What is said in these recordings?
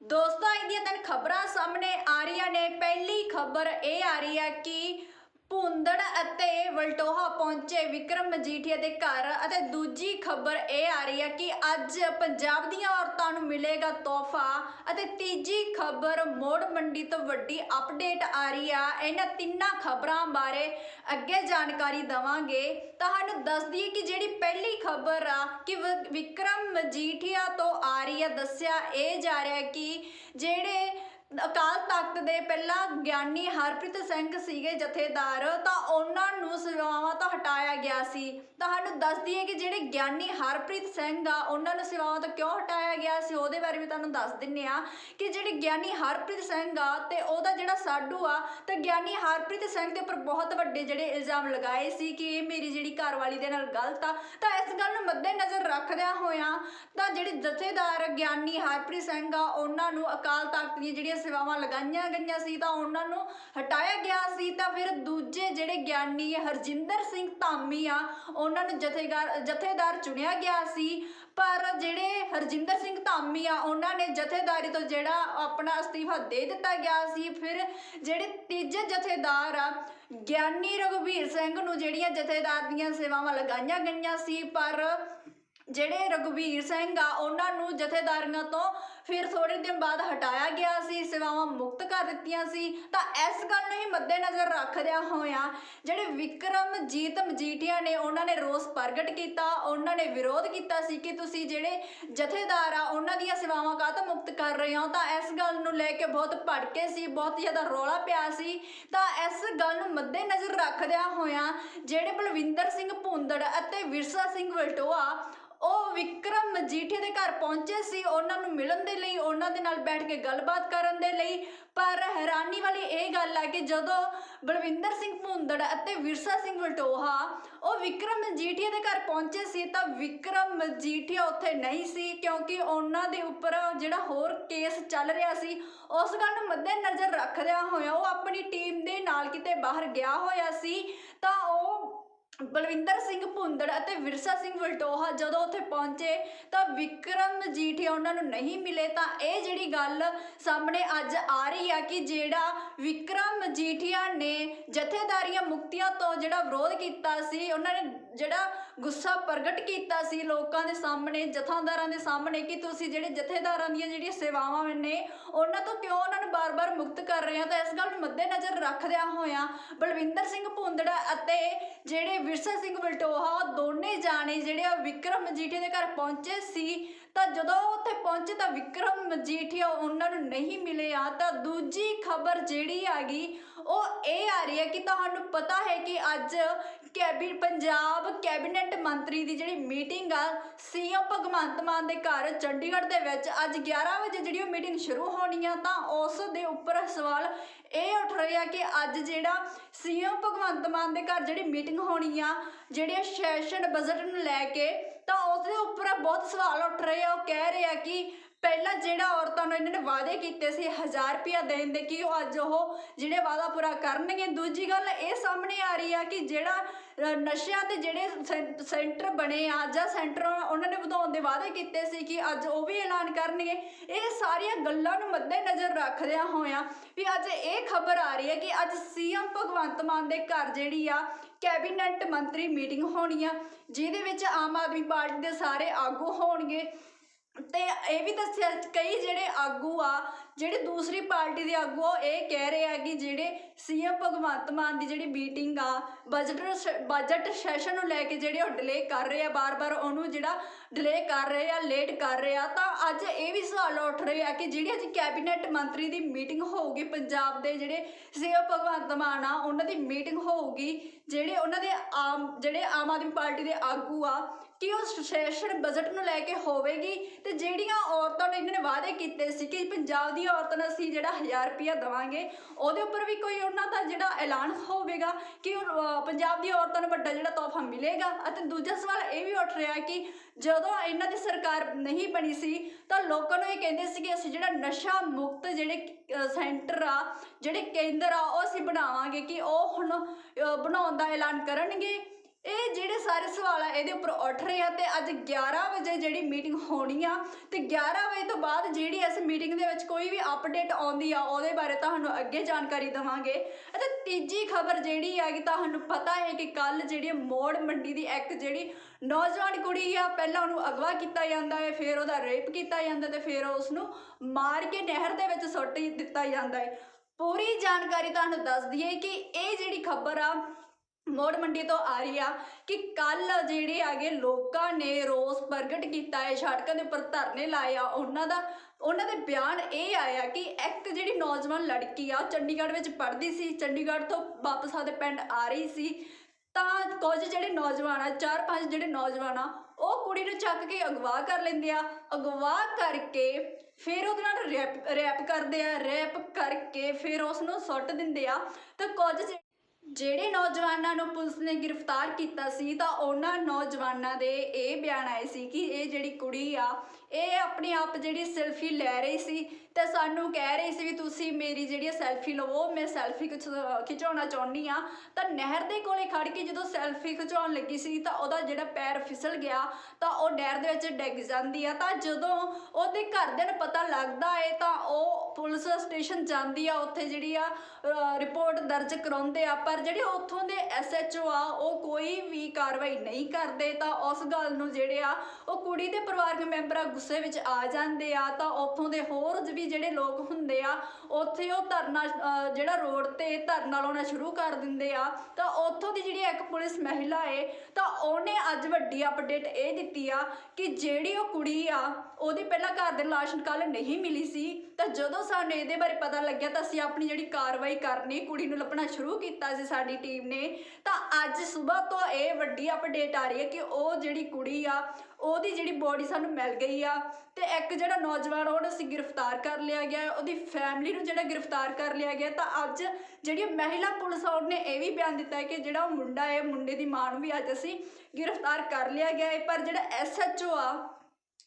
ਦੋਸਤੋ ਅੱਜ ਦੀਆਂ ਤਿੰਨ ਖਬਰਾਂ ਸਾਹਮਣੇ ਆ ਰਹੀਆਂ ਨੇ। ਪਹਿਲੀ ਖਬਰ ਇਹ ਆ ਰਹੀ ਹੈ ਕਿ ਭੁੰਦੜ ਅਤੇ ਵਲਟੋਹਾ ਪਹੁੰਚੇ ਵਿਕਰਮ ਮਜੀਠੀਆ ਦੇ ਘਰ ਅਤੇ ਦੂਜੀ ਖਬਰ ਇਹ ਆ ਰਹੀ ਹੈ ਕਿ ਅੱਜ ਪੰਜਾਬ ਦੀਆਂ ਔਰਤਾਂ ਨੂੰ ਮਿਲੇਗਾ ਤੋਹਫਾ ਅਤੇ ਤੀਜੀ ਖਬਰ ਮੋੜ ਮੰਡੀ ਤੋਂ ਵੱਡੀ ਅਪਡੇਟ ਆ ਰਹੀ ਆ। ਇਹਨਾਂ ਤਿੰਨਾਂ ਖਬਰਾਂ ਬਾਰੇ ਅੱਗੇ ਜਾਣਕਾਰੀ ਦਵਾਂਗੇ। ਤੁਹਾਨੂੰ ਦੱਸ ਦਈਏ ਕਿ ਜਿਹੜੀ ਪਹਿਲੀ ਖਬਰ ਆ ਕਿ ਵਿਕਰਮ ਮਜੀਠੀਆ ਤੋਂ ਆ ਰਹੀ ਆ ਦੱਸਿਆ ਇਹ ਜਾ ਰਿਹਾ ਕਿ ਜਿਹੜੇ ਅਕਾਲ ਤਖਤ ਦੇ ਪਹਿਲਾਂ ਗਿਆਨੀ ਹਰਪ੍ਰੀਤ ਸਿੰਘ ਸੀਗੇ ਜਥੇਦਾਰ, ਤਾਂ ਉਹਨਾਂ ਨੂੰ ਸੇਵਾਵਾਂ ਤੋਂ ਹਟਾਇਆ ਗਿਆ ਸੀ। ਤੁਹਾਨੂੰ ਦੱਸ ਦਈਏ ਕਿ ਜਿਹੜੇ ਗਿਆਨੀ ਹਰਪ੍ਰੀਤ ਸਿੰਘ ਆ, ਉਹਨਾਂ ਨੂੰ ਸੇਵਾਵਾਂ ਤੋਂ ਕਿਉਂ ਹਟਾਇਆ ਗਿਆ ਸੀ? ਉਹਦੇ ਬਾਰੇ ਵੀ ਤੁਹਾਨੂੰ ਦੱਸ ਦਿੰਨੇ ਆ ਕਿ ਜਿਹੜੇ ਗਿਆਨੀ ਹਰਪ੍ਰੀਤ ਸਿੰਘ ਆ ਤੇ ਉਹਦਾ ਜਿਹੜਾ ਸਾਡੂ ਆ, ਤੇ ਗਿਆਨੀ ਹਰਪ੍ਰੀਤ ਸਿੰਘ ਦੇ ਉੱਪਰ ਬਹੁਤ ਵੱਡੇ ਜਿਹੜੇ ਇਲਜ਼ਾਮ ਲਗਾਏ ਸੀ ਕਿ ਇਹ ਮੇਰੀ ਜਿਹੜੀ ਘਰਵਾਲੀ ਦੇ ਨਾਲ ਗਲਤ ਆ। ਤਾਂ ਇਸ ਗੱਲ ਨੂੰ ਮੱਦੇਨਜ਼ਰ ਰੱਖਦਿਆਂ ਹੋਇਆਂ ਤਾਂ ਜਿਹੜੇ ਜਥੇਦਾਰ ਗਿਆਨੀ ਹਰਪ੍ਰੀਤ ਸਿੰਘ ਆ, ਉਹਨਾਂ ਨੂੰ ਅਕਾਲ ਤਖਤ ਦੀਆਂ ਜਿਹੜੀਆਂ ਸੇਵਾਵਾਂ ਲਗਾਈਆਂ ਗਈਆਂ ਸੀ ਤਾਂ ਉਹਨਾਂ ਨੂੰ ਹਟਾਇਆ ਗਿਆ ਸੀ ਤਾਂ ਫਿਰ ਦੂਜੇ ਜਿਹੜੇ ਗਿਆਨੀ ਹਰਜਿੰਦਰ ਸਿੰਘ ਧਾਮੀ ਆ, ਉਹਨਾਂ ਨੂੰ ਜਥੇਦਾਰ ਜਥੇਦਾਰ ਚੁਣਿਆ ਗਿਆ ਸੀ। ਪਰ ਜਿਹੜੇ ਹਰਜਿੰਦਰ ਸਿੰਘ ਧਾਮੀ ਆ, ਉਹਨਾਂ ਨੇ ਜਥੇਦਾਰੀ ਤੋਂ ਜਿਹੜਾ ਆਪਣਾ ਅਸਤੀਫਾ ਦੇ ਦਿੱਤਾ ਗਿਆ ਸੀ। ਫਿਰ ਜਿਹੜੇ ਤੀਜੇ ਜਥੇਦਾਰ ਆ, ਗਿਆਨੀ ਰਘੁਵੀਰ ਸਿੰਘ ਨੂੰ ਜਿਹੜੀਆਂ ਜਥੇਦਾਰ ਦੀਆਂ ਸੇਵਾਵਾਂ ਲਗਾਈਆਂ ਗਈਆਂ ਸੀ, ਪਰ ਜਿਹੜੇ ਰਘੁਵੀਰ ਸਿੰਘ ਆ, ਉਹਨਾਂ ਨੂੰ ਜਥੇਦਾਰੀਆਂ ਤੋਂ ਫਿਰ ਥੋੜੇ ਦਿਨ ਬਾਅਦ ਹਟਾਇਆ ਗਿਆ ਸੀ, ਸੇਵਾਵਾਂ ਮੁਕਤ ਕਰ ਦਿੱਤੀਆਂ ਸੀ। ਤਾਂ ਇਸ ਗੱਲ ਨੂੰ ਹੀ ਮੱਦੇਨਜ਼ਰ ਰੱਖਦਿਆਂ ਹੋਇਆਂ ਜਿਹੜੇ ਵਿਕਰਮਜੀਤ ਮਜੀਠੀਆ ਨੇ, ਉਹਨਾਂ ਨੇ ਰੋਸ ਪ੍ਰਗਟ ਕੀਤਾ, ਉਹਨਾਂ ਨੇ ਵਿਰੋਧ ਕੀਤਾ ਸੀ ਕਿ ਤੁਸੀਂ ਜਿਹੜੇ ਜਥੇਦਾਰ ਆ, ਉਹਨਾਂ ਦੀਆਂ ਸੇਵਾਵਾਂ ਕਾਹਤੋਂ ਮੁਕਤ ਕਰ ਰਹੇ ਹੋ? ਤਾਂ ਇਸ ਗੱਲ ਨੂੰ ਲੈ ਕੇ ਬਹੁਤ ਭੜਕੇ ਸੀ, ਬਹੁਤ ਜ਼ਿਆਦਾ ਰੌਲਾ ਪਿਆ ਸੀ। ਤਾਂ ਇਸ ਗੱਲ ਨੂੰ ਮੱਦੇਨਜ਼ਰ ਰੱਖਦਿਆਂ ਹੋਇਆਂ ਜਿਹੜੇ ਬਲਵਿੰਦਰ ਸਿੰਘ ਭੁੰਦੜ ਅਤੇ ਵਿਰਸਾ ਸਿੰਘ ਵਲਟੋਆ ਉਹ ਵਿਕਰਮ ਮਜੀਠੀਆ ਦੇ ਘਰ ਪਹੁੰਚੇ ਸੀ, ਉਹਨਾਂ ਨੂੰ ਮਿਲਣ ਦੇ ਲਈ, ਉਹਨਾਂ ਦੇ ਨਾਲ ਬੈਠ ਕੇ ਗੱਲਬਾਤ ਕਰਨ ਦੇ ਲਈ। ਪਰ ਹੈਰਾਨੀ ਵਾਲੀ ਇਹ ਗੱਲ ਹੈ ਕਿ ਜਦੋਂ ਬਲਵਿੰਦਰ ਸਿੰਘ ਭੁੰਦੜ ਅਤੇ ਵਿਰਸਾ ਸਿੰਘ ਵਲਟੋਹਾ ਉਹ ਵਿਕਰਮ ਮਜੀਠੀਆ ਦੇ ਘਰ ਪਹੁੰਚੇ ਸੀ, ਤਾਂ ਵਿਕਰਮ ਮਜੀਠੀਆ ਉੱਥੇ ਨਹੀਂ ਸੀ, ਕਿਉਂਕਿ ਉਹਨਾਂ ਦੇ ਉੱਪਰ ਜਿਹੜਾ ਹੋਰ ਕੇਸ ਚੱਲ ਰਿਹਾ ਸੀ, ਉਸ ਗੱਲ ਨੂੰ ਮੱਦੇਨਜ਼ਰ ਰੱਖਦਿਆਂ ਹੋਇਆ ਉਹ ਆਪਣੀ ਟੀਮ ਦੇ ਨਾਲ ਕਿਤੇ ਬਾਹਰ ਗਿਆ ਹੋਇਆ ਸੀ। ਤਾਂ ਉਹ ਬਲਵਿੰਦਰ ਸਿੰਘ ਭੁੰਦੜ ਅਤੇ ਵਿਰਸਾ ਸਿੰਘ ਵਲਟੋਹਾ ਜਦੋਂ ਉੱਥੇ ਪਹੁੰਚੇ ਤਾਂ ਵਿਕਰਮ ਮਜੀਠੀਆ ਉਹਨਾਂ ਨੂੰ ਨਹੀਂ ਮਿਲੇ ਤਾਂ ਇਹ ਜਿਹੜੀ ਗੱਲ ਸਾਹਮਣੇ ਅੱਜ ਆ ਰਹੀ ਆ ਕਿ ਜਿਹੜਾ ਵਿਕਰਮ ਮਜੀਠੀਆ ਨੇ ਜਥੇਦਾਰੀਆਂ ਮੁਕਤੀਆਂ ਤੋਂ ਜਿਹੜਾ ਵਿਰੋਧ ਕੀਤਾ ਸੀ, ਉਹਨਾਂ ਨੇ ਜਿਹੜਾ ਗੁੱਸਾ ਪ੍ਰਗਟ ਕੀਤਾ ਸੀ ਲੋਕਾਂ ਦੇ ਸਾਹਮਣੇ, ਜਥਾਦਾਰਾਂ ਦੇ ਸਾਹਮਣੇ ਕਿ ਤੁਸੀਂ ਜਿਹੜੇ ਜਥੇਦਾਰਾਂ ਦੀਆਂ ਜਿਹੜੀਆਂ ਸੇਵਾਵਾਂ ਨੇ, ਉਹਨਾਂ ਤੋਂ ਕਿਉਂ ਉਹਨਾਂ ਨੂੰ ਬਾਰ-ਬਾਰ ਮੁਕਤ ਕਰ ਰਹੇ ਹੋ? ਤਾਂ ਇਸ ਗੱਲ ਨੂੰ ਮੱਦੇਨਜ਼ਰ ਰੱਖਦਿਆਂ ਹੋਇਆਂ ਬਲਵਿੰਦਰ ਸਿੰਘ ਭੁੰਦੜਾ ਅਤੇ ਜਿਹੜੇ ਵਿਰਸਾ ਸਿੰਘ ਵਲਟੋਹਾ ਉਹ ਦੋਨੇ ਜਾਣੇ ਜਿਹੜੇ ਆ ਵਿਕਰਮ ਮਜੀਠੀਆ ਦੇ ਘਰ ਪਹੁੰਚੇ ਸੀ, ਤਾਂ ਜਦੋਂ ਉੱਥੇ ਪਹੁੰਚੇ ਤਾਂ ਵਿਕਰਮ ਮਜੀਠੀਆ ਉਹਨਾਂ ਨੂੰ ਨਹੀਂ ਮਿਲੇ ਆ ਤਾਂ ਦੂਜੀ ਖਬਰ ਜਿਹੜੀ ਆ ਗਈ ਉਹ ਇਹ ਆ ਰਹੀ ਹੈ ਕਿ ਤੁਹਾਨੂੰ ਪਤਾ ਹੈ ਕਿ ਅੱਜ ਕੈਬਿਨ ਪੰਜਾਬ ਕੈਬਨਿਟ ਮੰਤਰੀ ਦੀ ਜਿਹੜੀ ਮੀਟਿੰਗ ਆ, ਸੀਐਮ ਭਗਵੰਤ ਮਾਨ ਦੇ ਘਰ ਚੰਡੀਗੜ੍ਹ ਦੇ ਵਿੱਚ ਅੱਜ 11 ਵਜੇ ਜਿਹੜੀ ਉਹ ਮੀਟਿੰਗ ਸ਼ੁਰੂ ਹੋਣੀ ਆ, ਤਾਂ ਉਸ ਦੇ ਉੱਪਰ ਸਵਾਲ ਇਹ ਉੱਠ ਰਿਹਾ ਕਿ ਅੱਜ ਜਿਹੜਾ ਸੀਐਮ ਭਗਵੰਤ ਮਾਨ ਦੇ ਘਰ ਜਿਹੜੀ ਮੀਟਿੰਗ ਹੋਣੀ ਆ ਜਿਹੜੇ ਸੈਸ਼ਨ ਬਜਟ ਨੂੰ ਲੈ ਕੇ, ਤਾਂ ਉਸ ਦੇ ਉੱਪਰ ਬਹੁਤ ਸਵਾਲ ਉੱਠ ਰਹੇ ਆ। ਉਹ ਕਹਿ ਰਹੇ ਆ ਕਿ ਪਹਿਲਾਂ ਜਿਹੜਾ ਔਰਤਾਂ ਨੂੰ ਇਹਨਾਂ ਨੇ ਵਾਅਦੇ ਕੀਤੇ ਸੀ 1000 ਰੁਪਇਆ ਦੇਣ ਦੇ ਕਿ ਉਹ ਅੱਜ ਉਹ ਜਿਹੜੇ ਵਾਅਦਾ ਪੂਰਾ ਕਰਨਗੇ, ਦੂਜੀ ਗੱਲ ਇਹ ਸਾਹਮਣੇ ਆ ਰਹੀ ਆ ਕਿ ਜਿਹੜਾ ਨਸ਼ਿਆਂ ਤੇ ਜਿਹੜੇ ਸੈਂ- ਸੈਂਟਰ ਬਣੇ ਆ ਜਾਂ ਸੈਂਟਰ ਉਹਨਾਂ ਨੇ ਵਧਾਉਣ ਦੇ ਵਾਅਦੇ ਕੀਤੇ ਸੀ ਕਿ ਅੱਜ ਉਹ ਵੀ ਐਲਾਨ ਕਰਨਗੇ, ਇਹ ਸਾਰੀਆਂ ਗੱਲਾਂ ਨੂੰ ਮੱਦੇਨਜ਼ਰ ਰੱਖਦਿਆਂ ਹੋਇਆਂ ਵੀ ਅੱਜ ਇਹ ਖਬਰ ਆ ਰਹੀ ਹੈ ਕਿ ਅੱਜ ਸੀਐਮ ਭਗਵੰਤ ਮਾਨ ਦੇ ਘਰ ਜਿਹੜੀ ਆ, ਕੈਬਨਿਟ ਮੰਤਰੀ ਮੀਟਿੰਗ ਹੋਣੀ ਆ, ਜਿਹਦੇ ਵਿੱਚ ਆਮ ਆਦਮੀ ਪਾਰਟੀ ਦੇ ਸਾਰੇ ਆਗੂ ਹੋਣਗੇ। ਤੇ ਇਹ ਵੀ ਦੱਸਿਆ ਕਈ ਜਿਹੜੇ ਆਗੂ ਆ, ਜਿਹੜੇ ਦੂਸਰੀ ਪਾਰਟੀ ਦੇ ਆਗੂ ਆ, ਉਹ ਇਹ ਕਹਿ ਰਹੇ ਆ ਕਿ ਜਿਹੜੇ ਸੀਐਮ ਭਗਵੰਤ ਮਾਨ ਦੀ ਜਿਹੜੀ ਮੀਟਿੰਗ ਆ ਬਜਟ ਬਜਟ ਸੈਸ਼ਨ ਨੂੰ ਲੈ ਕੇ ਜਿਹੜੇ ਉਹ ਡਿਲੇ ਕਰ ਰਹੇ ਆ, ਬਾਰ-ਬਾਰ ਉਹਨੂੰ ਜਿਹੜਾ ਡਿਲੇ ਕਰ ਰਹੇ ਆ ਲੇਟ ਕਰ ਰਹੇ ਆ, ਤਾਂ ਅੱਜ ਇਹ ਵੀ ਸਵਾਲ ਉੱਠ ਰਹੇ ਆ ਕਿ ਜਿਹੜੀ ਅੱਜ ਕੈਬਨਿਟ ਮੰਤਰੀ ਦੀ ਮੀਟਿੰਗ ਹੋਊਗੀ, ਪੰਜਾਬ ਦੇ ਜਿਹੜੇ ਸੀਐਮ ਭਗਵੰਤ ਮਾਨ ਆ, ਉਹਨਾਂ ਦੀ ਮੀਟਿੰਗ ਹੋਊਗੀ, ਜਿਹੜੇ ਉਹਨਾਂ ਦੇ ਆਮ, ਜਿਹੜੇ ਆਮ ਆਦਮੀ ਪਾਰਟੀ ਦੇ ਆਗੂ ਆ ਕਿ ਉਹ ਸੈਸ਼ਨ ਬਜਟ ਨੂੰ ਲੈ ਕੇ ਹੋਵੇਗੀ ਤੇ ਜਿਹੜੀਆਂ ਔਰਤਾਂ ਨੇ ਇਹਨਾਂ ਨੇ ਵਾਅਦੇ ਕੀਤੇ ਸੀ ਕਿ ਪੰਜਾਬ ਦੀਆਂ ਔਰਤਾਂ ਨੂੰ ਅਸੀਂ ਜਿਹੜਾ 1000 ਰੁਪਇਆ ਦੇਵਾਂਗੇ ਉਹਦੇ ਉੱਪਰ ਵੀ ਕੋਈ ਉਹਨਾਂ ਦਾ ਜਿਹੜਾ ਐਲਾਨ ਹੋਵੇਗਾ ਕਿ ਉਹ, ਪੰਜਾਬ ਦੀਆਂ ਔਰਤਾਂ ਨੂੰ ਵੱਡਾ ਜਿਹੜਾ ਤੋਹਫਾ ਮਿਲੇਗਾ। ਅਤੇ ਦੂਜਾ ਸਵਾਲ ਇਹ ਵੀ ਉੱਠ ਰਿਹਾ ਕਿ ਜਦੋਂ ਇਹਨਾਂ ਦੀ ਸਰਕਾਰ ਨਹੀਂ ਬਣੀ ਸੀ ਤਾਂ ਲੋਕਾਂ ਨੂੰ ਇਹ ਕਹਿੰਦੇ ਸੀ ਕਿ ਅਸੀਂ ਜਿਹੜਾ ਨਸ਼ਾ ਮੁਕਤ ਜਿਹੜੇ ਸੈਂਟਰ ਆ ਜਿਹੜੇ ਕੇਂਦਰ ਆ ਉਹ ਅਸੀਂ ਬਣਾਵਾਂਗੇ ਕਿ ਉਹ ਹੁਣ ਬਣਾਉਣ ਦਾ ਐਲਾਨ ਕਰਨਗੇ। ਇਹ ਜਿਹੜੇ ਸਾਰੇ ਸਵਾਲ ਆ, ਇਹਦੇ ਉੱਪਰ ਉੱਠ ਰਹੇ ਆ ਤੇ ਅੱਜ 11 ਵਜੇ ਜਿਹੜੀ ਮੀਟਿੰਗ ਹੋਣੀ ਆ ਤੇ 11 ਵਜੇ ਤੋਂ ਬਾਅਦ ਜਿਹੜੀ ਇਸ ਮੀਟਿੰਗ ਦੇ ਵਿੱਚ ਕੋਈ ਵੀ ਅਪਡੇਟ ਆਉਂਦੀ ਆ, ਉਹਦੇ ਬਾਰੇ ਤੁਹਾਨੂੰ ਅੱਗੇ ਜਾਣਕਾਰੀ ਦਵਾਂਗੇ। ਅਤੇ ਤੀਜੀ ਖਬਰ ਜਿਹੜੀ ਆ ਕਿ ਤੁਹਾਨੂੰ ਪਤਾ ਹੈ ਕਿ ਕੱਲ ਜਿਹੜੀ ਮੋੜ ਮੰਡੀ ਦੀ ਇੱਕ ਜਿਹੜੀ ਨੌਜਵਾਨ ਕੁੜੀ ਆ, ਪਹਿਲਾਂ ਉਹਨੂੰ ਅਗਵਾ ਕੀਤਾ ਜਾਂਦਾ ਹੈ, ਫਿਰ ਉਹਦਾ ਰੇਪ ਕੀਤਾ ਜਾਂਦਾ ਤੇ ਫਿਰ ਉਸ ਨੂੰ ਮਾਰ ਕੇ ਨਹਿਰ ਦੇ ਵਿੱਚ ਸੁੱਟ ਦਿੱਤਾ ਜਾਂਦਾ ਹੈ। ਪੂਰੀ ਜਾਣਕਾਰੀ ਤੁਹਾਨੂੰ ਦੱਸ ਦਈਏ ਕਿ ਇਹ ਜਿਹੜੀ ਖਬਰ ਆ ਮੋੜ ਮੰਡੀ ਤੋਂ ਆ ਰਹੀ ਆ ਕਿ ਕੱਲ ਜਿਹੜੇ ਆਗੇ ਲੋਕਾਂ ਨੇ ਰੋਸ ਪ੍ਰਗਟ ਕੀਤਾ ਹੈ, ਸੜਕਾਂ ਦੇ ਉੱਪਰ ਧਰਨੇ ਲਾਏ ਆ, ਉਹਨਾਂ ਦਾ, ਉਹਨਾਂ ਦੇ ਬਿਆਨ ਇਹ ਆਇਆ ਕਿ ਇੱਕ ਜਿਹੜੀ ਨੌਜਵਾਨ ਲੜਕੀ ਆ, ਉਹ ਚੰਡੀਗੜ੍ਹ ਵਿੱਚ ਪੜ੍ਹਦੀ ਸੀ, ਚੰਡੀਗੜ੍ਹ ਤੋਂ ਵਾਪਸ ਆਦੇ ਪਿੰਡ ਆ ਰਹੀ ਸੀ। ਤਾਂ ਕੁਝ ਜਿਹੜੇ ਨੌਜਵਾਨ ਆ, ਚਾਰ ਪੰਜ ਜਿਹੜੇ ਨੌਜਵਾਨ ਆ, ਉਹ ਕੁੜੀ ਨੂੰ ਚੱਕ ਕੇ ਅਗਵਾ ਕਰ ਲੈਂਦੇ ਆ। ਅਗਵਾ ਕਰਕੇ ਫਿਰ ਉਹਦੇ ਨਾਲ ਰੈਪ ਰੈਪ ਕਰਦੇ ਆ, ਰੈਪ ਕਰਕੇ ਫਿਰ ਉਸ ਨੂੰ ਸੁੱਟ ਦਿੰਦੇ ਆ। ਤਾਂ ਕੁਝ ਜਿਹੜੇ ਨੌਜਵਾਨਾਂ ਨੂੰ ਪੁਲਿਸ ਨੇ ਗ੍ਰਿਫਤਾਰ ਕੀਤਾ ਸੀ ਤਾਂ ਉਹਨਾਂ ਨੌਜਵਾਨਾਂ ਦੇ ਇਹ ਬਿਆਨ ਆਏ ਸੀ ਕਿ ਇਹ ਜਿਹੜੀ ਕੁੜੀ ਆ, ਇਹ ਆਪਣੇ ਆਪ ਜਿਹੜੀ ਸੈਲਫੀ ਲੈ ਰਹੀ ਸੀ ਤੇ ਸਾਨੂੰ ਕਹਿ ਰਹੀ ਸੀ ਵੀ ਤੁਸੀਂ ਮੇਰੀ ਜਿਹੜੀ ਸੈਲਫੀ ਲਵੋ, ਮੈਂ ਸੈਲਫੀ ਖਿਚਾਉਣਾ ਚਾਹੁੰਦੀ ਆ। ਤਾਂ ਨਹਿਰ ਦੇ ਕੋਲੇ ਖੜ ਕੇ ਜਦੋਂ ਸੈਲਫੀ ਖਿਚਾਉਣ ਲੱਗੀ ਸੀ ਤਾਂ ਉਹਦਾ ਜਿਹੜਾ ਪੈਰ ਫਿਸਲ ਗਿਆ, ਤਾਂ ਉਹ ਨਹਿਰ ਦੇ ਵਿੱਚ ਡਿੱਗ ਜਾਂਦੀ ਆ। ਤਾਂ ਜਦੋਂ ਉਹਦੇ ਘਰਦਿਆਂ ਨੂੰ ਪਤਾ ਲੱਗਦਾ ਏ ਤਾਂ ਉਹ ਪੁਲਿਸ ਸਟੇਸ਼ਨ ਜਾਂਦੀ ਆ, ਉੱਥੇ ਜਿਹੜੀ ਆ ਰਿਪੋਰਟ ਦਰਜ ਕਰਾਉਂਦੇ ਆ, ਪਰ ਜਿਹੜੇ ਉੱਥੋਂ ਦੇ ਐਸਐਚਓ ਆ, ਉਹ ਕੋਈ ਵੀ ਕਾਰਵਾਈ ਨਹੀਂ ਕਰਦੇ, ਤਾਂ ਉਸ ਗੱਲ ਨੂੰ ਜਿਹੜੇ ਆ, ਉਹ ਕੁੜੀ ਦੇ ਪਰਿਵਾਰਕ ਮੈਂਬਰਾਂ ਗੁੱਸੇ ਵਿੱਚ ਆ ਜਾਂਦੇ ਆ, ਤਾਂ ਉੱਥੋਂ ਦੇ ਹੋਰ ਵੀ ਜਿਹੜੇ ਲੋਕ ਹੁੰਦੇ ਆ, ਉੱਥੇ ਉਹ ਧਰਨਾ ਜਿਹੜਾ ਰੋਡ ਤੇ ਧਰਨਾ ਲਾਉਣਾ ਸ਼ੁਰੂ ਕਰ ਦਿੰਦੇ ਆ, ਤਾਂ ਉੱਥੋਂ ਦੀ ਜਿਹੜੀ ਇੱਕ ਪੁਲਿਸ ਮਹਿਲਾ ਏ, ਤਾਂ ਉਹਨੇ ਅੱਜ ਵੱਡੀ ਅਪਡੇਟ ਇਹ ਦਿੱਤੀ ਆ ਕਿ ਜਿਹੜੀ ਉਹ ਕੁੜੀ ਆ ਉਹਦੀ ਪਹਿਲਾਂ ਘਰ ਦੇ ਲਾਸ਼ ਕੱਲ ਨਹੀਂ ਮਿਲੀ ਸੀ, ਤਾਂ ਜਦੋਂ ਸਾਨੂੰ ਇਹਦੇ ਬਾਰੇ ਪਤਾ ਲੱਗਿਆ ਤਾਂ ਅਸੀਂ ਆਪਣੀ ਜਿਹੜੀ ਕਾਰਵਾਈ ਕਰਨੀ, ਕੁੜੀ ਨੂੰ ਲੱਭਣਾ ਸ਼ੁਰੂ ਕੀਤਾ ਸੀ ਸਾਡੀ ਟੀਮ ਨੇ। ਤਾਂ ਅੱਜ ਸਵੇਰ ਤੋਂ ਇਹ ਵੱਡੀ ਅਪਡੇਟ ਆ ਰਹੀ ਹੈ ਕਿ ਉਹ ਜਿਹੜੀ ਕੁੜੀ ਆ, ਉਹਦੀ ਜਿਹੜੀ ਬੋਡੀ ਸਾਨੂੰ ਮਿਲ ਗਈ ਆ। ਤੇ ਇੱਕ ਜਿਹੜਾ ਨੌਜਵਾਨ, ਉਹਨੂੰ ਅਸੀਂ ਗ੍ਰਿਫਤਾਰ ਕਰ ਲਿਆ ਗਿਆ ਉਹਦੀ ਫੈਮਿਲੀ ਨੂੰ ਜਿਹੜਾ ਗ੍ਰਿਫਤਾਰ ਕਰ ਲਿਆ ਗਿਆ ਤਾਂ ਅੱਜ ਜਿਹੜੀ ਮਹਿਲਾ ਪੁਲਿਸ ਆ, ਉਹਨੇ ਇਹ ਵੀ ਬਿਆਨ ਦਿੱਤਾ ਹੈ ਕਿ ਜਿਹੜਾ ਉਹ ਮੁੰਡਾ ਹੈ, ਮੁੰਡੇ ਦੀ ਮਾਂ ਨੂੰ ਵੀ ਅੱਜ ਅਸੀਂ ਗ੍ਰਿਫਤਾਰ ਕਰ ਲਿਆ ਗਿਆ ਹੈ। ਪਰ ਜਿਹੜਾ ਐਸਐਚਓ ਆ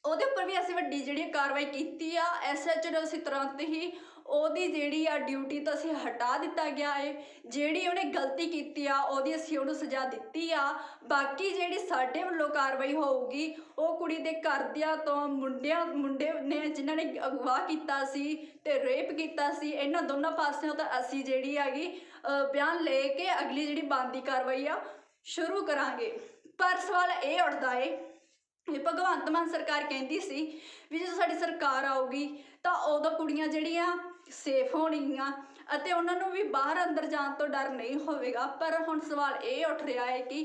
ਉਹਦੇ ਉੱਪਰ ਵੀ ਅਸੀਂ ਵੱਡੀ ਜਿਹੜੀ ਕਾਰਵਾਈ ਕੀਤੀ ਆ ਐਸਐਚਓ ਨੂੰ ਅਸੀਂ ਤੁਰੰਤ ਹੀ ਉਹਦੀ ਜਿਹੜੀ ਆ ਡਿਊਟੀ ਤੋਂ ਅਸੀਂ ਹਟਾ ਦਿੱਤਾ ਗਿਆ ਏ। ਜਿਹੜੀ ਉਹਨੇ ਗਲਤੀ ਕੀਤੀ ਆ, ਉਹਦੀ ਅਸੀਂ ਉਹਨੂੰ ਸਜ਼ਾ ਦਿੱਤੀ ਆ। ਬਾਕੀ ਜਿਹੜੀ ਸਾਡੇ ਵੱਲੋਂ ਕਾਰਵਾਈ ਹੋਊਗੀ, ਉਹ ਕੁੜੀ ਦੇ ਘਰਦਿਆਂ ਤੋਂ ਮੁੰਡਿਆਂ, ਮੁੰਡੇ ਨੇ ਜਿਨ੍ਹਾਂ ਨੇ ਅਗਵਾ ਕੀਤਾ ਸੀ ਤੇ ਰੇਪ ਕੀਤਾ ਸੀ, ਇਹਨਾਂ ਦੋਨਾਂ ਪਾਸਿਓਂ ਤਾਂ ਅਸੀਂ ਜਿਹੜੀ ਹੈਗੀ ਬਿਆਨ ਲੈ ਕੇ ਅਗਲੀ ਜਿਹੜੀ ਬਣਦੀ ਕਾਰਵਾਈ ਆ, ਸ਼ੁਰੂ ਕਰਾਂਗੇ। ਪਰ ਸਵਾਲ ਇਹ ਉੱਠਦਾ ਏ ਇਹ ਭਗਵੰਤ ਮਾਨ ਸਰਕਾਰ ਕਹਿੰਦੀ ਸੀ ਵੀ ਜਦੋਂ ਸਾਡੀ ਸਰਕਾਰ ਆਊਗੀ ਤਾਂ ਉਦੋਂ ਕੁੜੀਆਂ ਜਿਹੜੀਆਂ ਸੇਫ ਹੋਣਗੀਆਂ ਅਤੇ ਉਹਨਾਂ ਨੂੰ ਵੀ ਬਾਹਰ ਅੰਦਰ ਜਾਣ ਤੋਂ ਡਰ ਨਹੀਂ ਹੋਵੇਗਾ। ਪਰ ਹੁਣ ਸਵਾਲ ਇਹ ਉੱਠ ਰਿਹਾ ਹੈ ਕਿ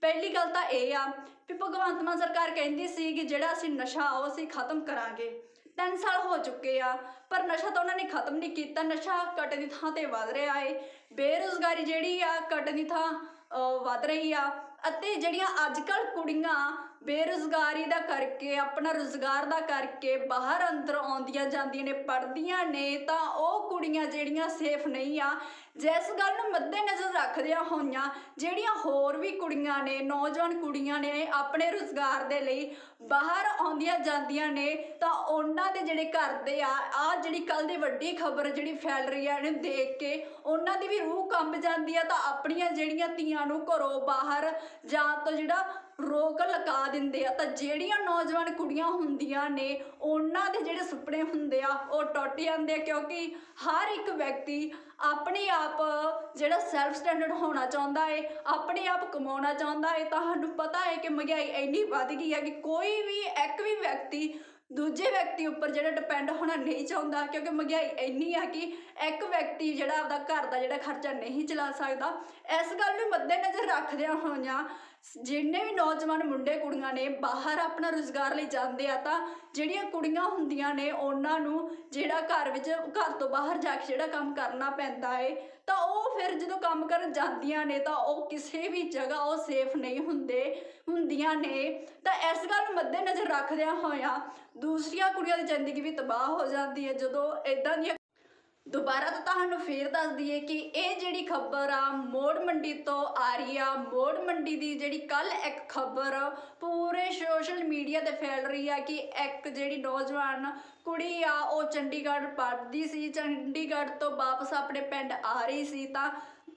ਪਹਿਲੀ ਗੱਲ ਤਾਂ ਇਹ ਆ ਵੀ ਭਗਵੰਤ ਮਾਨ ਸਰਕਾਰ ਕਹਿੰਦੀ ਸੀ ਕਿ ਜਿਹੜਾ ਅਸੀਂ ਨਸ਼ਾ ਉਹ ਅਸੀਂ ਖਤਮ ਕਰਾਂਗੇ। 3 ਸਾਲ ਹੋ ਚੁੱਕੇ ਆ ਪਰ ਨਸ਼ਾ ਤਾਂ ਉਹਨਾਂ ਨੇ ਖਤਮ ਨਹੀਂ ਕੀਤਾ। ਨਸ਼ਾ ਘਟਣ ਦੀ ਥਾਂ ਤੇ ਵਧ ਰਿਹਾ ਏ। ਬੇਰੁਜ਼ਗਾਰੀ ਜਿਹੜੀ ਆ ਘਟਣ ਦੀ ਥਾਂ ਅ, ਵੱਧ ਰਹੀ ਆ ਅਤੇ ਜਿਹੜੀਆਂ ਅੱਜ ਕੱਲ ਕੁੜੀਆਂ ਬੇਰੁਜ਼ਗਾਰੀ ਦਾ ਕਰਕੇ, ਆਪਣਾ ਰੁਜ਼ਗਾਰ ਦਾ ਕਰਕੇ ਬਾਹਰ ਅੰਦਰ ਆਉਂਦੀਆਂ ਜਾਂਦੀਆਂ ਨੇ, ਪੜ੍ਹਦੀਆਂ ਨੇ, ਤਾਂ ਉਹ ਕੁੜੀਆਂ ਜਿਹੜੀਆਂ ਸੇਫ ਨਹੀਂ ਆ, ਜਿਸ ਗੱਲ ਨੂੰ ਮੱਦੇਨਜ਼ਰ ਰੱਖਦਿਆਂ ਹੋਈਆਂ, ਜਿਹੜੀਆਂ ਹੋਰ ਵੀ ਕੁੜੀਆਂ ਨੇ, ਨੌਜਵਾਨ ਕੁੜੀਆਂ ਨੇ ਆਪਣੇ ਰੁਜ਼ਗਾਰ ਦੇ ਲਈ ਬਾਹਰ ਆਉਂਦੀਆਂ ਜਾਂਦੀਆਂ ਨੇ, ਤਾਂ ਉਹਨਾਂ ਦੇ ਜਿਹੜੇ ਘਰ ਦੇ ਆ ਆ ਜਿਹੜੀ ਕੱਲ ਦੀ ਵੱਡੀ ਖਬਰ ਜਿਹੜੀ ਫੈਲ ਰਹੀ ਹੈ ਇਹਨੂੰ ਦੇਖ ਕੇ, ਉਹਨਾਂ ਦੀ ਵੀ ਰੂਹ ਕੰਬ ਜਾਂਦੀ ਆ, ਤਾਂ ਆਪਣੀਆਂ ਜਿਹੜੀਆਂ ਧੀਆਂ ਨੂੰ ਘਰੋਂ ਬਾਹਰ ਜਾਂ ਤੋਂ ਜਿਹੜਾ ਰੋਕ ਲਗਾ ਦਿੰਦੇ ਆ, ਤਾਂ ਜਿਹੜੀਆਂ ਨੌਜਵਾਨ ਕੁੜੀਆਂ ਹੁੰਦੀਆਂ ਨੇ, ਉਹਨਾਂ ਦੇ ਜਿਹੜੇ ਸੁਪਨੇ ਹੁੰਦੇ ਆ, ਉਹ ਟੁੱਟ ਜਾਂਦੇ ਆ, ਕਿਉਂਕਿ ਹਰ ਇੱਕ ਵਿਅਕਤੀ ਆਪਣੇ ਆਪ ਜਿਹੜਾ ਸੈਲਫ ਸਟੈਂਡਰਡ ਹੋਣਾ ਚਾਹੁੰਦਾ ਏ, ਆਪਣੇ ਆਪ ਕਮਾਉਣਾ ਚਾਹੁੰਦਾ ਏ, ਤੁਹਾਨੂੰ ਪਤਾ ਹੈ ਕਿ ਮਹਿੰਗਾਈ ਇੰਨੀ ਵੱਧ ਗਈ ਹੈ ਕਿ ਕੋਈ ਵੀ ਇੱਕ ਵੀ ਵਿਅਕਤੀ ਦੂਜੇ ਵਿਅਕਤੀ ਉੱਪਰ ਜਿਹੜਾ ਡਿਪੈਂਡ ਹੋਣਾ ਨਹੀਂ ਚਾਹੁੰਦਾ, ਕਿਉਂਕਿ ਮਹਿੰਗਾਈ ਇੰਨੀ ਆ ਕਿ ਇੱਕ ਵਿਅਕਤੀ ਜਿਹੜਾ ਆਪਦਾ ਘਰ ਦਾ ਜਿਹੜਾ ਖਰਚਾ ਨਹੀਂ ਚਲਾ ਸਕਦਾ। ਇਸ ਗੱਲ ਨੂੰ ਮੱਦੇਨਜ਼ਰ ਰੱਖਦਿਆਂ ਹੋਈਆਂ ਜਿੰਨੇ ਵੀ ਨੌਜਵਾਨ ਮੁੰਡੇ ਕੁੜੀਆਂ ਨੇ ਬਾਹਰ ਆਪਣਾ ਰੁਜ਼ਗਾਰ ਲਈ ਜਾਂਦੇ ਆ, ਤਾਂ ਜਿਹੜੀਆਂ ਕੁੜੀਆਂ ਹੁੰਦੀਆਂ ਨੇ, ਉਹਨਾਂ ਨੂੰ ਜਿਹੜਾ ਘਰ ਵਿੱਚ, ਘਰ ਤੋਂ ਬਾਹਰ ਜਾ ਕੇ ਜਿਹੜਾ ਕੰਮ ਕਰਨਾ ਪੈਂਦਾ ਏ, ਤਾਂ ਉਹ ਫਿਰ ਜਦੋਂ ਕੰਮ ਕਰਨ ਜਾਂਦੀਆਂ ਨੇ, ਤਾਂ ਉਹ ਕਿਸੇ ਵੀ ਜਗ੍ਹਾ ਉਹ ਸੇਫ ਨਹੀਂ ਹੁੰਦੇ, ਹੁੰਦੀਆਂ ਨੇ। ਤਾਂ ਇਸ ਗੱਲ ਨੂੰ ਮੱਦੇਨਜ਼ਰ ਰੱਖਦਿਆਂ ਹੋਇਆਂ ਦੂਸਰੀਆਂ ਕੁੜੀਆਂ ਦੀ ਜ਼ਿੰਦਗੀ ਵੀ ਤਬਾਹ ਹੋ ਜਾਂਦੀ ਹੈ ਜਦੋਂ ਇਦਾਂ ਦੀਆਂ ਦੁਬਾਰਾ ਤੋਂ ਤੁਹਾਨੂੰ ਫੇਰ ਦੱਸ ਦਈਏ ਕਿ ਇਹ ਜਿਹੜੀ ਖਬਰ ਆ, ਮੋੜ ਮੰਡੀ ਤੋਂ ਆ ਰਹੀ ਆ। ਮੋੜ ਮੰਡੀ ਦੀ ਜਿਹੜੀ ਕੱਲ ਇੱਕ ਖਬਰ ਪੂਰੇ ਸੋਸ਼ਲ ਮੀਡੀਆ ਤੇ ਫੈਲ ਰਹੀ ਆ ਕਿ ਇੱਕ ਜਿਹੜੀ ਨੌਜਵਾਨ ਕੁੜੀ ਆ, ਉਹ ਚੰਡੀਗੜ੍ਹ ਪੜ੍ਹਦੀ ਸੀ। ਚੰਡੀਗੜ੍ਹ ਤੋਂ ਵਾਪਸ ਆਪਣੇ ਪਿੰਡ ਆ ਰਹੀ ਸੀ ਤਾਂ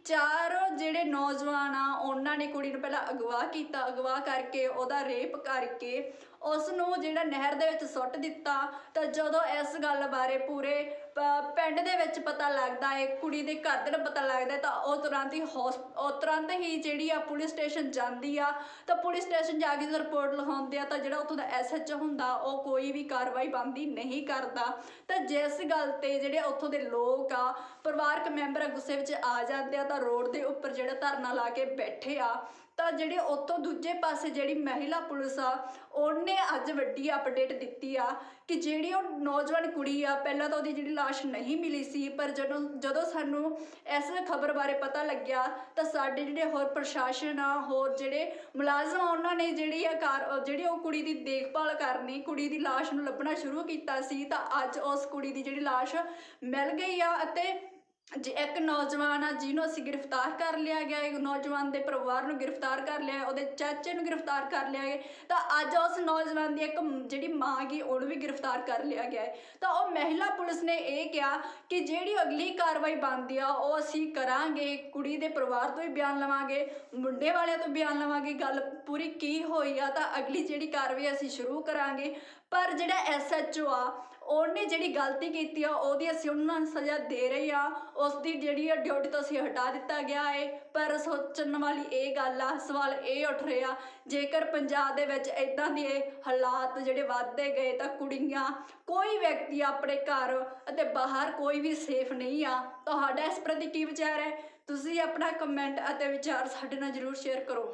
ਚਾਰ ਜਿਹੜੇ ਨੌਜਵਾਨ ਆ, ਉਹਨਾਂ ਨੇ ਕੁੜੀ ਨੂੰ ਪਹਿਲਾਂ ਅਗਵਾ ਕੀਤਾ। ਅਗਵਾ ਕਰਕੇ ਉਹਦਾ ਰੇਪ ਕਰਕੇ ਉਸ ਨੂੰ ਜਿਹੜਾ ਨਹਿਰ ਦੇ ਵਿੱਚ ਸੁੱਟ ਦਿੱਤਾ। ਤਾਂ ਜਦੋਂ ਇਸ ਗੱਲ ਬਾਰੇ ਪੂਰੇ ਪਿੰਡ ਦੇ ਵਿੱਚ ਪਤਾ ਲੱਗਦਾ ਹੈ, ਕੁੜੀ ਦੇ ਘਰ ਦੇ ਨੂੰ ਪਤਾ ਲੱਗਦਾ ਤਾਂ ਉਹ ਤੁਰੰਤ ਹੀ ਹੌਸ, ਉਹ ਤੁਰੰਤ ਹੀ ਜਿਹੜੀ ਆ ਪੁਲਿਸ ਸਟੇਸ਼ਨ ਜਾਂਦੀ ਆ। ਤਾਂ ਪੁਲਿਸ ਸਟੇਸ਼ਨ ਜਾ ਕੇ ਜਦੋਂ ਰਿਪੋਰਟ ਲਿਖਾਉਂਦੇ ਆ, ਤਾਂ ਜਿਹੜਾ ਉੱਥੋਂ ਦਾ ਐਸਐਚ ਹੁੰਦਾ, ਉਹ ਕੋਈ ਵੀ ਕਾਰਵਾਈ ਬੰਦੀ ਨਹੀਂ ਕਰਦਾ। ਤਾਂ ਜਿਸ ਗੱਲ ਤੇ ਜਿਹੜੇ ਉੱਥੋਂ ਦੇ ਲੋਕ ਆ, ਪਰਿਵਾਰਕ ਮੈਂਬਰ ਆ ਗੁੱਸੇ ਵਿੱਚ ਆ ਜਾਂਦੇ ਆ, ਤਾਂ ਰੋਡ ਦੇ ਉੱਪਰ ਜਿਹੜਾ ਧਰਨਾ ਲਾ ਕੇ ਬੈਠੇ ਆ। ਤਾਂ ਜਿਹੜੇ ਉੱਥੋਂ ਦੂਜੇ ਪਾਸੇ ਜਿਹੜੀ ਮਹਿਲਾ ਪੁਲਿਸ ਆ, ਉਹਨੇ ਅੱਜ ਵੱਡੀ ਅਪਡੇਟ ਦਿੱਤੀ ਆ ਕਿ ਜਿਹੜੀ ਉਹ ਨੌਜਵਾਨ ਕੁੜੀ ਆ, ਪਹਿਲਾਂ ਤਾਂ ਉਹਦੀ ਜਿਹੜੀ ਲਾਸ਼ ਨਹੀਂ ਮਿਲੀ ਸੀ, ਪਰ ਜਦੋਂ ਜਦੋਂ ਸਾਨੂੰ ਇਸ ਖਬਰ ਬਾਰੇ ਪਤਾ ਲੱਗਿਆ, ਤਾਂ ਸਾਡੇ ਜਿਹੜੇ ਹੋਰ ਪ੍ਰਸ਼ਾਸਨ ਆ, ਹੋਰ ਜਿਹੜੇ ਮੁਲਾਜ਼ਮ ਆ, ਉਹਨਾਂ ਨੇ ਜਿਹੜੀ ਆ ਕਾਰ ਜਿਹੜੀ ਉਹ ਕੁੜੀ ਦੀ ਦੇਖਭਾਲ ਕਰਨੀ, ਕੁੜੀ ਦੀ ਲਾਸ਼ ਨੂੰ ਲੱਭਣਾ ਸ਼ੁਰੂ ਕੀਤਾ ਸੀ, ਤਾਂ ਅੱਜ ਉਸ ਕੁੜੀ ਦੀ ਜਿਹੜੀ ਲਾਸ਼ ਮਿਲ ਗਈ ਆ ਅਤੇ ਜੇ ਇੱਕ ਨੌਜਵਾਨ ਆ ਜਿਹਨੂੰ ਅਸੀਂ ਗ੍ਰਿਫਤਾਰ ਕਰ ਲਿਆ ਗਿਆ ਹੈ ਨੌਜਵਾਨ ਦੇ ਪਰਿਵਾਰ ਨੂੰ ਗ੍ਰਿਫਤਾਰ ਕਰ ਲਿਆ ਉਹਦੇ ਚਾਚੇ ਨੂੰ ਗ੍ਰਿਫਤਾਰ ਕਰ ਲਿਆ ਗਿਆ ਹੈ, ਤਾਂ ਅੱਜ ਉਸ ਨੌਜਵਾਨ ਦੀ ਇੱਕ ਜਿਹੜੀ ਮਾਂ ਗਈ ਉਹਨੂੰ ਵੀ ਗ੍ਰਿਫਤਾਰ ਕਰ ਲਿਆ ਗਿਆ ਹੈ। ਤਾਂ ਉਹ ਮਹਿਲਾ ਪੁਲਿਸ ਨੇ ਇਹ ਕਿਹਾ ਕਿ ਜਿਹੜੀ ਅਗਲੀ ਕਾਰਵਾਈ ਬਣਦੀ ਆ ਉਹ ਅਸੀਂ ਕਰਾਂਗੇ ਕੁੜੀ ਦੇ ਪਰਿਵਾਰ ਤੋਂ ਵੀ ਬਿਆਨ ਲਵਾਂਗੇ ਮੁੰਡੇ ਵਾਲਿਆਂ ਤੋਂ ਬਿਆਨ ਲਵਾਂਗੇ ਗੱਲ ਪੂਰੀ ਕੀ ਹੋਈ ਆ ਤਾਂ ਅਗਲੀ ਜਿਹੜੀ ਕਾਰਵਾਈ ਅਸੀਂ ਸ਼ੁਰੂ ਕਰਾਂਗੇ। ਪਰ ਜਿਹੜਾ ਐਸਐਚਓ ਆ ਉਹਨੇ ਜਿਹੜੀ ਗਲਤੀ ਕੀਤੀ ਆ, ਉਹਦੀ ਅਸੀਂ ਉਹਨਾਂ ਨੂੰ ਸਜ਼ਾ ਦੇ ਰਹੇ ਆ। ਉਸ ਦੀ ਜਿਹੜੀ ਆ ਡਿਊਟੀ ਤੋਂ ਅਸੀਂ ਹਟਾ ਦਿੱਤਾ ਗਿਆ ਹੈ ਪਰ ਸੋਚਣ ਵਾਲੀ ਇਹ ਗੱਲ ਆ, ਸਵਾਲ ਇਹ ਉੱਠ ਰਿਹਾ, ਜੇਕਰ ਪੰਜਾਬ ਦੇ ਵਿੱਚ ਇਦਾਂ ਦੇ ਹਾਲਾਤ ਜਿਹੜੇ ਵੱਧਦੇ ਗਏ ਤਾਂ ਕੁੜੀਆਂ, ਕੋਈ ਵਿਅਕਤੀ ਆਪਣੇ ਘਰ ਅਤੇ ਬਾਹਰ ਕੋਈ ਵੀ ਸੇਫ ਨਹੀਂ ਆ। ਤੁਹਾਡਾ ਇਸ ਪ੍ਰਤੀ ਕੀ ਵਿਚਾਰ ਹੈ? ਤੁਸੀਂ ਆਪਣਾ ਕਮੈਂਟ ਅਤੇ ਵਿਚਾਰ ਸਾਡੇ ਨਾਲ ਜਰੂਰ ਸ਼ੇਅਰ ਕਰੋ।